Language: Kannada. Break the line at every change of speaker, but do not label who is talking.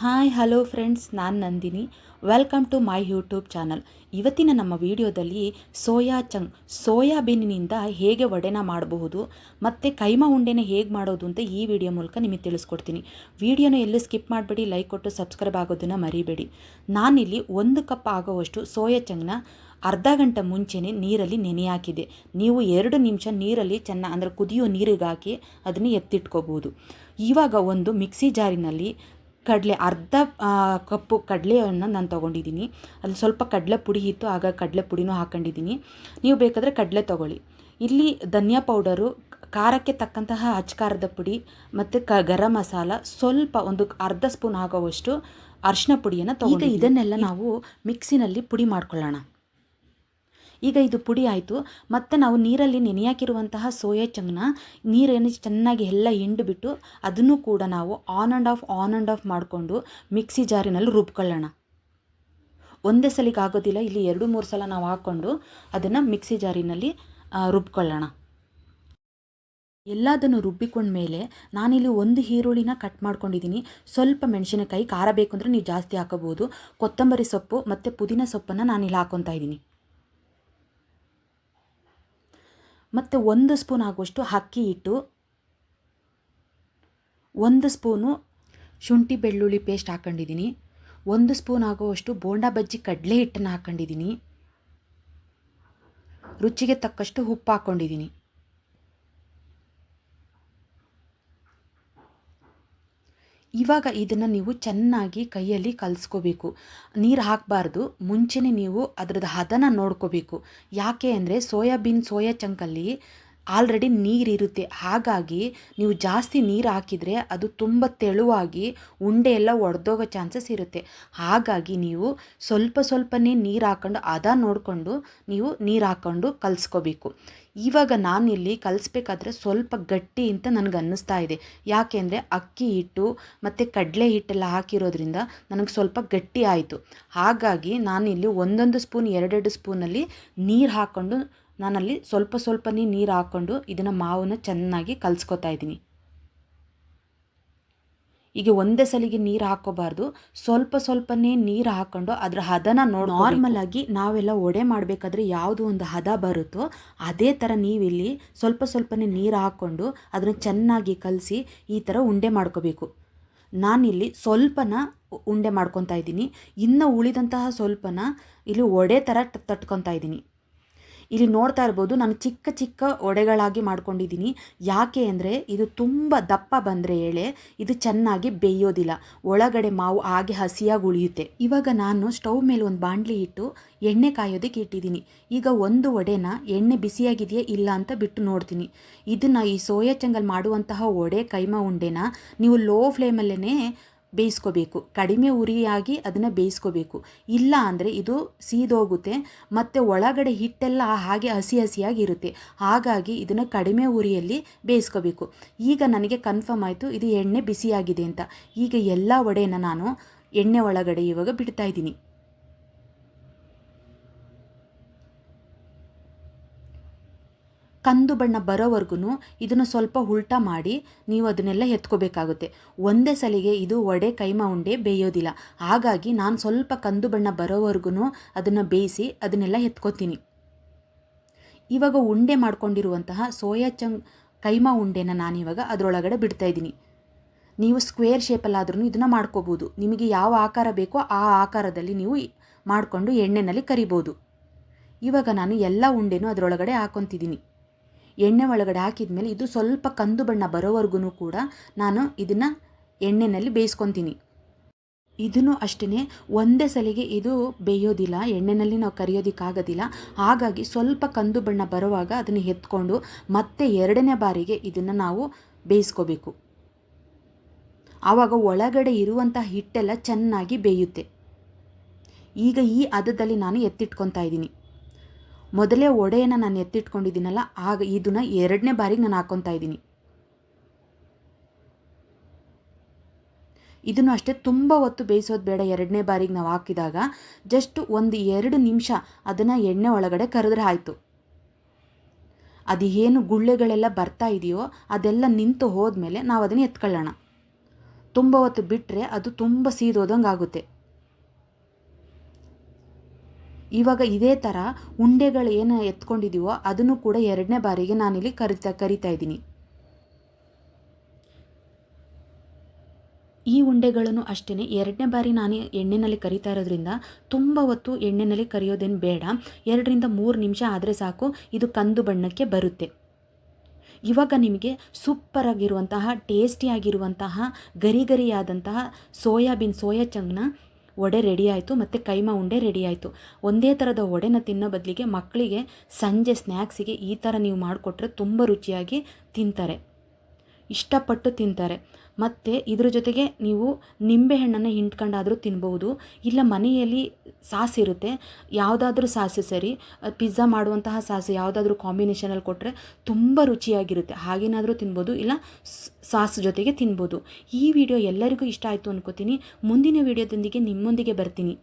ಹಾಯ್, ಹಲೋ ಫ್ರೆಂಡ್ಸ್, ನಾನು Nandini. Welcome to my YouTube channel. ಇವತ್ತಿನ ನಮ್ಮ ವಿಡಿಯೋದಲ್ಲಿ ಸೋಯಾ ಚಂಗ್ ಸೋಯಾಬೀನಿನಿಂದ ಹೇಗೆ ವಡೆನ ಮಾಡಬಹುದು, ಮತ್ತು ಕೈಮಾ ಉಂಡೆನ ಹೇಗೆ ಮಾಡೋದು ಅಂತ ಈ ವಿಡಿಯೋ ಮೂಲಕ ನಿಮಗೆ ತಿಳಿಸ್ಕೊಡ್ತೀನಿ. ವಿಡಿಯೋನ ಎಲ್ಲೂ ಸ್ಕಿಪ್ ಮಾಡಬೇಡಿ, ಲೈಕ್ ಕೊಟ್ಟು ಸಬ್ಸ್ಕ್ರೈಬ್ ಆಗೋದನ್ನು ಮರಿಬೇಡಿ. ನಾನಿಲ್ಲಿ ಒಂದು ಕಪ್ ಆಗೋವಷ್ಟು ಸೋಯಾ ಚಂಗ್ನ ಅರ್ಧ ಗಂಟೆ ಮುಂಚೆನೇ ನೀರಲ್ಲಿ ನೆನೆ ಹಾಕಿದೆ ನೀವು ಎರಡು ನಿಮಿಷ ನೀರಲ್ಲಿ ಚೆನ್ನ ಅಂದರೆ ಕುದಿಯೋ ನೀರಿಗೆ ಹಾಕಿ ಅದನ್ನು ಎತ್ತಿಟ್ಕೋಬೋದು ಇವಾಗ ಒಂದು ಮಿಕ್ಸಿ ಜಾರಿನಲ್ಲಿ ಕಡಲೆ ಅರ್ಧ ಕಪ್ಪು ಕಡಲೆಯನ್ನು ನಾನು ತೊಗೊಂಡಿದ್ದೀನಿ. ಅಲ್ಲಿ ಸ್ವಲ್ಪ ಕಡಲೆ ಪುಡಿ ಇತ್ತು ಆಗ ಕಡಲೆ ಪುಡಿನೂ ಹಾಕೊಂಡಿದ್ದೀನಿ. ನೀವು ಬೇಕಾದರೆ ಕಡಲೆ ತೊಗೊಳ್ಳಿ. ಇಲ್ಲಿ ಧನಿಯಾ ಪೌಡರು ಖಾರಕ್ಕೆ ತಕ್ಕಂತಹ ಅಚ್ಕಾರದ ಪುಡಿ ಮತ್ತು ಕ ಗರಂ ಮಸಾಲ ಸ್ವಲ್ಪ ಒಂದು ಅರ್ಧ ಸ್ಪೂನ್ ಆಗೋವಷ್ಟು ಅರಿಶಿನ ಪುಡಿಯನ್ನು ತೊಗೊಂಡು ಇದನ್ನೆಲ್ಲ ನಾವು ಮಿಕ್ಸಿನಲ್ಲಿ ಪುಡಿ ಮಾಡ್ಕೊಳ್ಳೋಣ. ಈಗ ಇದು ಪುಡಿ ಆಯಿತು. ಮತ್ತು ನಾವು ನೀರಲ್ಲಿ ನೆನೆಯಾಕಿರುವಂತಹ ಸೋಯಾ ಚಂಗ್ನ, ನೀರೇನು ಚೆನ್ನಾಗಿ ಎಲ್ಲ ಹಿಂಡ್ಬಿಟ್ಟು ಅದನ್ನು ಕೂಡ ನಾವು on and off on and off ಮಾಡಿಕೊಂಡು ಮಿಕ್ಸಿ ಜಾರಿನಲ್ಲಿ ರುಬ್ಕೊಳ್ಳೋಣ. ಒಂದೇ ಸಲಿಗೆ ಆಗೋದಿಲ್ಲ, ಇಲ್ಲಿ ಎರಡು, ಮೂರು ಸಲ ನಾವು ಹಾಕ್ಕೊಂಡು ಅದನ್ನು ಮಿಕ್ಸಿ ಜಾರಿನಲ್ಲಿ ರುಬ್ಕೊಳ್ಳೋಣ. ಎಲ್ಲದನ್ನು ರುಬ್ಬಿಕೊಂಡ್ಮೇಲೆ ನಾನಿಲ್ಲಿ ಒಂದು ಈರುಳ್ಳಿನ ಕಟ್ ಮಾಡ್ಕೊಂಡಿದ್ದೀನಿ. ಸ್ವಲ್ಪ ಮೆಣಸಿನಕಾಯಿ, ಖಾರ ಬೇಕು ಅಂದರೆ ನೀವು ಜಾಸ್ತಿ ಹಾಕೋಬೋದು ಕೊತ್ತಂಬರಿ ಸೊಪ್ಪು ಮತ್ತು ಪುದೀನ ಸೊಪ್ಪನ್ನು ನಾನಿಲ್ಲಿ ಹಾಕ್ಕೊತಾ ಇದ್ದೀನಿ. ಮತ್ತು ಒಂದು ಸ್ಪೂನ್ ಆಗುವಷ್ಟು ಅಕ್ಕಿ ಹಿಟ್ಟು, ಒಂದು ಸ್ಪೂನು ಶುಂಠಿ ಬೆಳ್ಳುಳ್ಳಿ ಪೇಸ್ಟ್ ಹಾಕ್ಕೊಂಡಿದ್ದೀನಿ ಒಂದು ಸ್ಪೂನ್ ಆಗುವಷ್ಟು ಬೋಂಡಾ ಬಜ್ಜಿ ಕಡಲೆ ಹಿಟ್ಟನ್ನು ಹಾಕ್ಕೊಂಡಿದ್ದೀನಿ ರುಚಿಗೆ ತಕ್ಕಷ್ಟು ಉಪ್ಪು ಹಾಕ್ಕೊಂಡಿದ್ದೀನಿ ಇವಾಗ ಇದನ್ನು ನೀವು ಚೆನ್ನಾಗಿ ಕೈಯಲ್ಲಿ ಕಲಿಸ್ಕೋಬೇಕು. ನೀರು ಹಾಕಬಾರ್ದು, ಮುಂಚೆನೇ ನೀವು ಅದರದ್ದು ಹದನ ನೋಡ್ಕೋಬೇಕು. ಯಾಕೆ ಅಂದರೆ ಸೋಯಾಬೀನ್ ಸೋಯಾ ಚಂಕಲ್ಲಿ ಆಲ್ರೆಡಿ ನೀರಿರುತ್ತೆ. ಹಾಗಾಗಿ ನೀವು ಜಾಸ್ತಿ ನೀರು ಹಾಕಿದರೆ ಅದು ತುಂಬ ತೆಳುವಾಗಿ ಉಂಡೆ ಎಲ್ಲ ಒಡೆದೋಗೋ ಚಾನ್ಸಸ್ ಇರುತ್ತೆ. ಹಾಗಾಗಿ ನೀವು ಸ್ವಲ್ಪ ಸ್ವಲ್ಪನೇ ನೀರು ಹಾಕ್ಕೊಂಡು ಅದ ನೋಡಿಕೊಂಡು ನೀವು ನೀರು ಹಾಕ್ಕೊಂಡು ಕಲಿಸ್ಕೋಬೇಕು. ಇವಾಗ ನಾನಿಲ್ಲಿ ಕಲಿಸ್ಬೇಕಾದ್ರೆ ಸ್ವಲ್ಪ ಗಟ್ಟಿ ಅಂತ ನನಗೆ ಅನ್ನಿಸ್ತಾ ಇದೆ ಯಾಕೆಂದರೆ ಅಕ್ಕಿ ಹಿಟ್ಟು ಮತ್ತು ಕಡಲೆ ಹಿಟ್ಟೆಲ್ಲ ಹಾಕಿರೋದ್ರಿಂದ ನನಗೆ ಸ್ವಲ್ಪ ಗಟ್ಟಿ ಆಯಿತು. ಹಾಗಾಗಿ ನಾನಿಲ್ಲಿ ಒಂದೊಂದು ಸ್ಪೂನ್ ಎರಡೆರಡು ಸ್ಪೂನಲ್ಲಿ ನೀರು ಹಾಕ್ಕೊಂಡು ನಾನಲ್ಲಿ ಸ್ವಲ್ಪ ಸ್ವಲ್ಪನೇ ನೀರು ಹಾಕ್ಕೊಂಡು ಇದನ್ನು ಮಾವನ್ನ ಚೆನ್ನಾಗಿ ಕಲಿಸ್ಕೊತಾ ಇದ್ದೀನಿ. ಈಗ ಒಂದೇ ಸಲಿಗೆ ನೀರು ಹಾಕೋಬಾರ್ದು. ಸ್ವಲ್ಪ ಸ್ವಲ್ಪನೇ ನೀರು ಹಾಕ್ಕೊಂಡು ಅದರ ಹದನ ನೋಡಿ ನಾರ್ಮಲ್ ಆಗಿ ನಾವೆಲ್ಲ ಒಡೆ ಮಾಡಬೇಕಾದ್ರೆ ಯಾವುದು ಒಂದು ಹದ ಬರುತ್ತೋ ಅದೇ ಥರ ನೀವಿಲ್ಲಿ ಸ್ವಲ್ಪ ಸ್ವಲ್ಪನೇ ನೀರು ಹಾಕ್ಕೊಂಡು ಅದನ್ನು ಚೆನ್ನಾಗಿ ಕಲಸಿ ಈ ಥರ ಉಂಡೆ ಮಾಡ್ಕೋಬೇಕು. ನಾನಿಲ್ಲಿ ಸ್ವಲ್ಪನ ಉಂಡೆ ಮಾಡ್ಕೊತಾ ಇದ್ದೀನಿ. ಇನ್ನು ಉಳಿದಂತಹ ಸ್ವಲ್ಪನ ಇಲ್ಲಿ ಒಡೆ ಥರ ತಟ್ಕೊತಾ ಇದ್ದೀನಿ. ಇಲ್ಲಿ ನೋಡ್ತಾ ಇರ್ಬೋದು ನಾನು ಚಿಕ್ಕ ಚಿಕ್ಕ ಒಡೆಗಳಾಗಿ ಮಾಡ್ಕೊಂಡಿದ್ದೀನಿ. ಯಾಕೆ ಅಂದರೆ ಇದು ತುಂಬ ದಪ್ಪ ಬಂದರೆ ಎಳೆ ಇದು ಚೆನ್ನಾಗಿ ಬೇಯೋದಿಲ್ಲ. ಒಳಗಡೆ ಮಾವು ಹಾಗೆ ಹಸಿಯಾಗಿ ಉಳಿಯುತ್ತೆ. ಇವಾಗ ನಾನು ಸ್ಟವ್ ಮೇಲೆ ಒಂದು ಬಾಂಡ್ಲಿ ಇಟ್ಟು ಎಣ್ಣೆ ಕಾಯೋದಕ್ಕೆ ಇಟ್ಟಿದ್ದೀನಿ. ಈಗ ಒಂದು ಒಡೆನ ಎಣ್ಣೆ ಬಿಸಿಯಾಗಿದೆಯಾ ಇಲ್ಲ ಅಂತ ಬಿಟ್ಟು ನೋಡ್ತೀನಿ. ಇದನ್ನು ಈ ಸೋಯಾ ಚಂಗಲ್ ಮಾಡುವಂತಹ ಒಡೆ ಕೈಮಾ ಉಂಡೆನ ನೀವು ಲೋ ಫ್ಲೇಮಲ್ಲೇ ಬೇಯಿಸ್ಕೋಬೇಕು. ಕಡಿಮೆ ಉರಿಯಾಗಿ ಅದನ್ನು ಬೇಯಿಸ್ಕೋಬೇಕು. ಇಲ್ಲ ಅಂದರೆ ಇದು ಸೀದೋಗುತ್ತೆ ಮತ್ತು ಒಳಗಡೆ ಹಿಟ್ಟೆಲ್ಲ ಹಾಗೆ ಹಸಿ ಹಸಿಯಾಗಿರುತ್ತೆ ಹಾಗಾಗಿ ಇದನ್ನು ಕಡಿಮೆ ಉರಿಯಲ್ಲಿ ಬೇಯಿಸ್ಕೋಬೇಕು. ಈಗ ನನಗೆ ಕನ್ಫರ್ಮ್ ಆಯಿತು, ಇದು ಎಣ್ಣೆ ಬಿಸಿಯಾಗಿದೆ ಅಂತ. ಈಗ ಎಲ್ಲ ವಡೆನ ನಾನು ಎಣ್ಣೆ ಒಳಗಡೆ ಇವಾಗ ಬಿಡ್ತಾ ಇದ್ದೀನಿ. ಕಂದು ಬಣ್ಣ ಬರೋವರೆಗೂ ಇದನ್ನು ಸ್ವಲ್ಪ ಉಲ್ಟಾ ಮಾಡಿ ನೀವು ಅದನ್ನೆಲ್ಲ ಎತ್ಕೋಬೇಕಾಗುತ್ತೆ. ಒಂದೇ ಸಲಿಗೆ ಇದು ವಡೆ ಕೈಮಾ ಉಂಡೆ ಬೇಯೋದಿಲ್ಲ. ಹಾಗಾಗಿ ನಾನು ಸ್ವಲ್ಪ ಕಂದು ಬಣ್ಣ ಬರೋವರೆಗೂ ಅದನ್ನು ಬೇಯಿಸಿ ಅದನ್ನೆಲ್ಲ ಎತ್ಕೋತೀನಿ. ಇವಾಗ ಉಂಡೆ ಮಾಡ್ಕೊಂಡಿರುವಂತಹ ಸೋಯಾ ಚಂಗ್ ಕೈಮಾ ಉಂಡೆನ ನಾನಿವಾಗ ಅದರೊಳಗಡೆ ಬಿಡ್ತಾ ಇದ್ದೀನಿ. ನೀವು ಸ್ಕ್ವೇರ್ ಶೇಪಲ್ಲಾದ್ರೂ ಇದನ್ನು ಮಾಡ್ಕೋಬೋದು. ನಿಮಗೆ ಯಾವ ಆಕಾರ ಬೇಕೋ ಆ ಆಕಾರದಲ್ಲಿ ನೀವು ಮಾಡಿಕೊಂಡು ಎಣ್ಣೆನಲ್ಲಿ ಕರಿಬೋದು. ಇವಾಗ ನಾನು ಎಲ್ಲ ಉಂಡೆನೂ ಅದರೊಳಗಡೆ ಹಾಕೊತಿದ್ದೀನಿ. ಎಣ್ಣೆ ಒಳಗಡೆ ಹಾಕಿದ ಮೇಲೆ ಇದು ಸ್ವಲ್ಪ ಕಂದು ಬಣ್ಣ ಬರೋವರೆಗೂ ಕೂಡ ನಾನು ಇದನ್ನು ಎಣ್ಣೆಯಲ್ಲಿ ಬೇಯಿಸ್ಕೊತೀನಿ. ಇದನ್ನು ಅಷ್ಟೇ ಒಂದೇ ಸಲಿಗೆ ಇದು ಬೇಯೋದಿಲ್ಲ ಎಣ್ಣೆಯಲ್ಲಿ ನಾವು ಕರಿಯೋದಕ್ಕಾಗೋದಿಲ್ಲ ಹಾಗಾಗಿ ಸ್ವಲ್ಪ ಕಂದು ಬಣ್ಣ ಬರುವಾಗ ಅದನ್ನು ಎತ್ಕೊಂಡು ಮತ್ತೆ ಎರಡನೇ ಬಾರಿಗೆ ಇದನ್ನು ನಾವು ಬೇಯಿಸ್ಕೋಬೇಕು. ಆವಾಗ ಒಳಗಡೆ ಇರುವಂಥ ಹಿಟ್ಟೆಲ್ಲ ಚೆನ್ನಾಗಿ ಬೇಯುತ್ತೆ. ಈಗ ಈ ಹದದಲ್ಲಿ ನಾನು ಎತ್ತಿಟ್ಕೊತಾ ಇದ್ದೀನಿ. ಮೊದಲೇ ಒಡೆಯನ್ನು ನಾನು ಎತ್ತಿಟ್ಕೊಂಡಿದ್ದೀನಲ್ಲ, ಆಗ ಇದನ್ನು ಎರಡನೇ ಬಾರಿಗೆ ನಾನು ಹಾಕ್ಕೊತಾ ಇದ್ದೀನಿ. ಇದನ್ನು ಅಷ್ಟೇ ತುಂಬ ಹೊತ್ತು ಬೇಯಿಸೋದು ಬೇಡ, ಎರಡನೇ ಬಾರಿಗೆ ನಾವು ಹಾಕಿದಾಗ. ಜಸ್ಟ್ ಒಂದು ಎರಡು ನಿಮಿಷ ಅದನ್ನು ಎಣ್ಣೆ ಒಳಗಡೆ ಕರೆದ್ರೆ ಆಯಿತು. ಅದು ಏನು ಗುಳ್ಳೆಗಳೆಲ್ಲ ಬರ್ತಾ ಇದೆಯೋ ಅದೆಲ್ಲ ನಿಂತು ಹೋದ್ಮೇಲೆ ನಾವು ಅದನ್ನು ಎತ್ಕೊಳ್ಳೋಣ. ತುಂಬ ಹೊತ್ತು ಬಿಟ್ಟರೆ ಅದು ತುಂಬ ಸೀದೋದಂಗೆ ಆಗುತ್ತೆ ಇವಾಗ ಇದೇ ಥರ ಉಂಡೆಗಳು ಏನು ಎತ್ಕೊಂಡಿದ್ದೀವೋ ಅದನ್ನು ಕೂಡ ಎರಡನೇ ಬಾರಿಗೆ ನಾನಿಲ್ಲಿ ಕರಿತಾ ಕರಿತಾ ಇದ್ದೀನಿ. ಈ ಉಂಡೆಗಳನ್ನು ಅಷ್ಟೇ ಎರಡನೇ ಬಾರಿ ನಾನು ಎಣ್ಣೆಯಲ್ಲಿ ಕರಿತಾ ಇರೋದ್ರಿಂದ ತುಂಬ ಹೊತ್ತು ಎಣ್ಣೆಯಲ್ಲಿ ಕರಿಯೋದೇನು ಬೇಡ. ಎರಡರಿಂದ ಮೂರು ನಿಮಿಷ ಆದರೆ ಸಾಕು, ಇದು ಕಂದು ಬಣ್ಣಕ್ಕೆ ಬರುತ್ತೆ. ಇವಾಗ ನಿಮಗೆ ಸೂಪರಾಗಿರುವಂತಹ ಟೇಸ್ಟಿಯಾಗಿರುವಂತಹ ಗರಿ ಗರಿಯಾದಂತಹ ಸೋಯಾಬೀನ್, ಸೋಯಾ ಚಂಗ್ನ ವಡೆ ರೆಡಿ ಆಯಿತು ಮತ್ತು ಕೈಮಾ ಉಂಡೆ ರೆಡಿ ಆಯಿತು. ಒಂದೇ ಥರದ ವಡೆನ ತಿನ್ನೋ ಬದಲಿಗೆ ಮಕ್ಕಳಿಗೆ ಸಂಜೆ ಸ್ನ್ಯಾಕ್ಸಿಗೆ ಈ ಥರ ನೀವು ಮಾಡಿಕೊಟ್ರೆ ತುಂಬ ರುಚಿಯಾಗಿ ತಿಂತಾರೆ. ಇಷ್ಟಪಟ್ಟು ತಿಂತಾರೆ. ಮತ್ತು ಇದ್ರ ಜೊತೆಗೆ ನೀವು ನಿಂಬೆಹಣ್ಣನ್ನು ಹಿಂಡ್ಕೊಂಡಾದರೂ ತಿನ್ಬೋದು. ಇಲ್ಲ ಮನೆಯಲ್ಲಿ ಸಾಸ್ ಇರುತ್ತೆ. ಯಾವುದಾದ್ರೂ ಸಾಸು ಸರಿ. ಪಿಜ್ಜಾ ಮಾಡುವಂತಹ ಸಾಸು ಯಾವುದಾದ್ರೂ ಕಾಂಬಿನೇಷನಲ್ಲಿ ಕೊಟ್ಟರೆ ತುಂಬ ರುಚಿಯಾಗಿರುತ್ತೆ. ಹಾಗೇನಾದರೂ ತಿನ್ಬೋದು. ಇಲ್ಲ ಸಾಸ್ ಜೊತೆಗೆ ತಿನ್ಬೋದು. ಈ ವಿಡಿಯೋ ಎಲ್ಲರಿಗೂ ಇಷ್ಟ ಆಯಿತು ಅನ್ಕೋತೀನಿ. ಮುಂದಿನ ವಿಡಿಯೋದೊಂದಿಗೆ ನಿಮ್ಮೊಂದಿಗೆ ಬರ್ತೀನಿ.